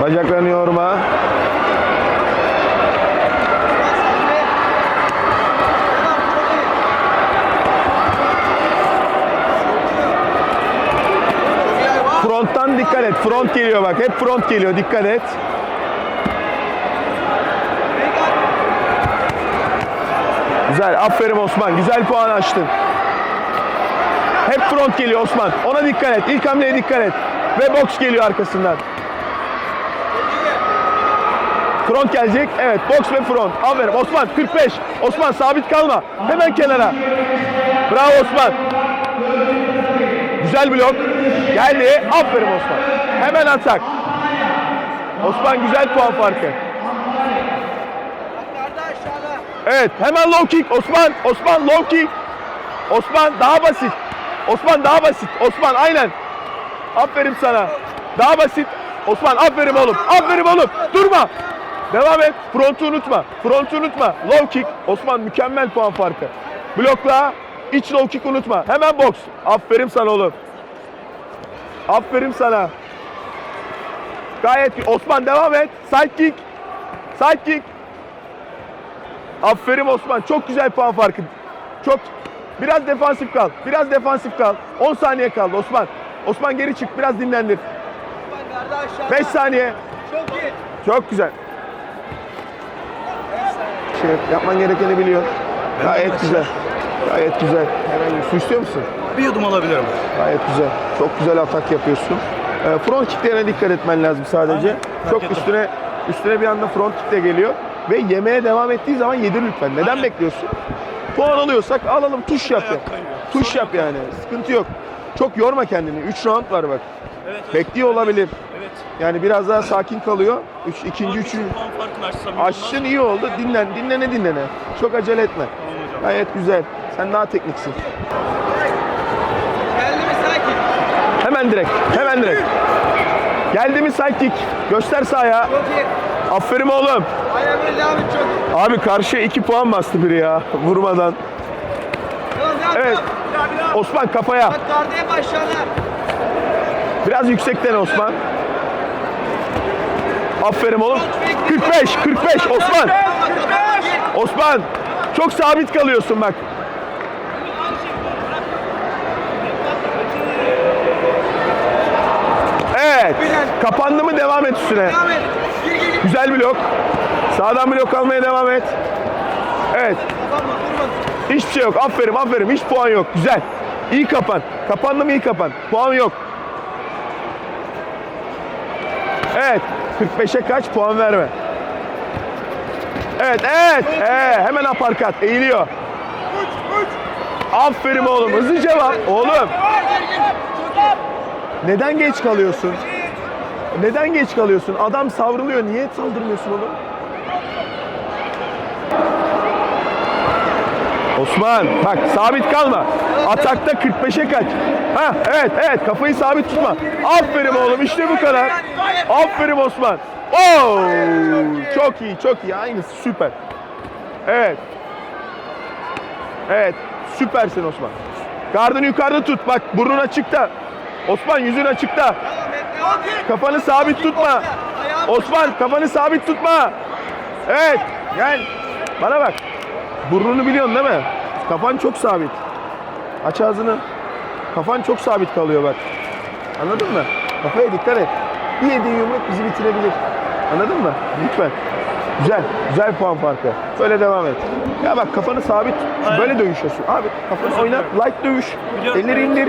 Bacaklarını yorma. Fronttan dikkat et. Front geliyor bak. Hep front geliyor. Dikkat et. Güzel. Aferin Osman. Güzel puan açtın. Hep front geliyor Osman. Ona dikkat et. İlk hamleye dikkat et. Ve box geliyor arkasından. Front gelecek. Evet. Box ve front. Aferin. Osman 45. Osman sabit kalma. Hemen kenara. Bravo Osman. Güzel blok. Geldi. Aferin Osman. Hemen atak. Osman güzel puan farkı. Evet. Hemen low kick. Osman. Osman low kick. Osman daha basit. Osman daha basit. Osman aynen. Aferin sana. Daha basit. Osman aferin oğlum. Aferin oğlum. Durma. Devam et. Frontu unutma. Frontu unutma. Low kick. Osman mükemmel puan farkı. Blokla. iç low kick unutma. Hemen box. Aferin sana oğlum. Aferin sana. Gayet iyi. Osman devam et. Side kick. Side kick. Aferin Osman. Çok güzel puan farkı. Çok Biraz defansif kal. Biraz defansif kal. 10 saniye kaldı Osman. Osman geri çık. Biraz dinlendir. 5 saniye. Çok iyi. Çok güzel. Şey, yapman gerekeni biliyor. Gayet güzel. Gayet güzel. Hemen su istiyor musun? Bir yudum alabilirim. Gayet güzel. Çok güzel atak yapıyorsun. Ee, front kicklerine dikkat etmen lazım sadece. Aynen. Çok ettim. üstüne üstüne bir anda front kick de geliyor ve yemeye devam ettiği zaman yedir lütfen. Neden Aynen. bekliyorsun? Puan alıyorsak alalım tuş yap ya. Ayak kayıyor. Tuş yap yani. Sıkıntı yok. Çok yorma kendini. 3 round var bak. Evet, evet. Bekliyor olabilir. Evet. Yani biraz daha sakin kalıyor. Üç, ikinci, üçüncü. açsam iyi Açtın olmaz. iyi oldu. Dinlen, dinlene dinlene. Çok acele etme. Tamam hocam. Gayet güzel. Sen daha tekniksin. Geldi mi sakin? Hemen direkt. Hemen direkt. Geldi mi side kick? Göster sahaya. Çok iyi. Aferin oğlum. Devam et çok iyi. Abi karşıya 2 puan bastı biri ya vurmadan. Evet. Osman kafaya. Bak başladı. Biraz yüksekten Osman. Aferin oğlum. 45, 45 Osman. Osman çok sabit kalıyorsun bak. Evet. Kapandı mı devam et üstüne. Güzel blok. Sağdan blok almaya devam et. Evet. Hiçbir şey yok. Aferin aferin. Hiç puan yok. Güzel. İyi kapan. Kapandı mı iyi kapan. Puan yok. Evet. 45'e kaç puan verme. Evet evet. Ee, hemen aparkat. Eğiliyor. Aferin oğlum. Hızlı cevap. Oğlum. Neden geç kalıyorsun? Neden geç kalıyorsun? Adam savruluyor. Niye saldırmıyorsun oğlum? Osman bak sabit kalma. Atakta 45'e kaç. Ha evet evet kafayı sabit tutma. Aferin oğlum işte bu kadar. Aferin Osman. Oo çok iyi çok iyi aynısı süper. Evet. Evet süpersin Osman. Gardını yukarıda tut bak burnun açıkta. Osman yüzün açıkta. Kafanı sabit tutma. Osman kafanı sabit tutma. Evet gel. Bana bak. Burnunu biliyorsun değil mi? Kafan çok sabit. Aç ağzını. Kafan çok sabit kalıyor bak. Anladın mı? Kafaya dikkat et. Bir yediğin yumruk bizi bitirebilir. Anladın mı? Lütfen. Güzel. Güzel puan farkı. Böyle devam et. Ya bak kafanı sabit. tut. Böyle dövüşüyorsun. Abi kafanı oyna. Light dövüş. Biliyorum. Elleri indir.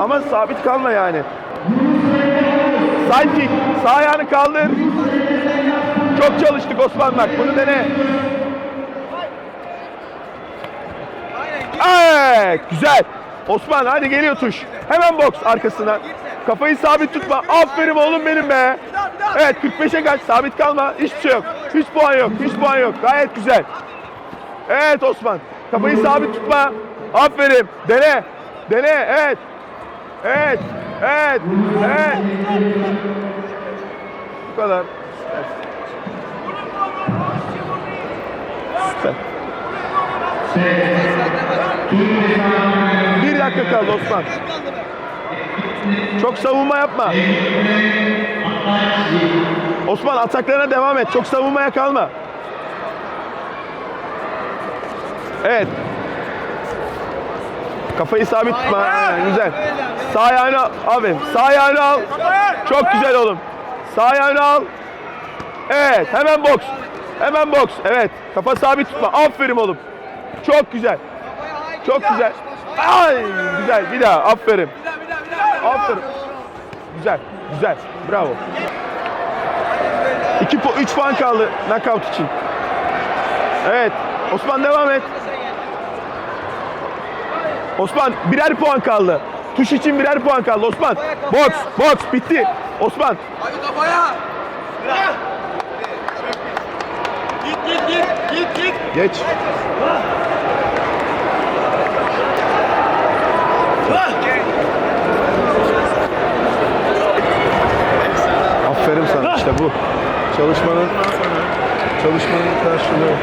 Ama sabit kalma yani. Side kick. Sağ ayağını kaldır. Çok çalıştık Osman bak. Bunu dene. Aynen gir. Evet. Güzel. Osman hadi geliyor tuş. Hemen boks arkasına. Kafayı sabit tutma. Aferin oğlum benim be. Evet 45'e kaç. Sabit kalma. Hiçbir şey yok. Hiç puan yok. Hiç puan yok. Gayet güzel. Evet Osman. Kafayı sabit tutma. Aferin. Dene. Dene. Evet. Evet. Evet. Evet. Bu kadar. Süper. Bir dakika kaldı Osman. Çok savunma yapma. Osman ataklarına devam et. Çok savunmaya kalma. Evet. Kafayı sabit tutma. Aynen, güzel. Sağ ayağını. Aferin. Sağ ayağını al. Çok güzel oğlum. Sağ ayağını al. Evet. Hemen boks. Hemen boks. Evet. Kafa sabit tutma. Aferin oğlum. Çok güzel. Çok güzel. Ay güzel. Bir daha. Aferin. Aferin. Güzel. Güzel. Bravo. 2 po 3 puan kaldı knockout için. Evet. Osman devam et. Osman birer puan kaldı. Tuş için birer puan kaldı Osman. Boks, boks bitti. Osman. Hadi kafaya. Git git git. Geç. Aferin sana işte bu. Çalışmanın çalışmanın karşılığı.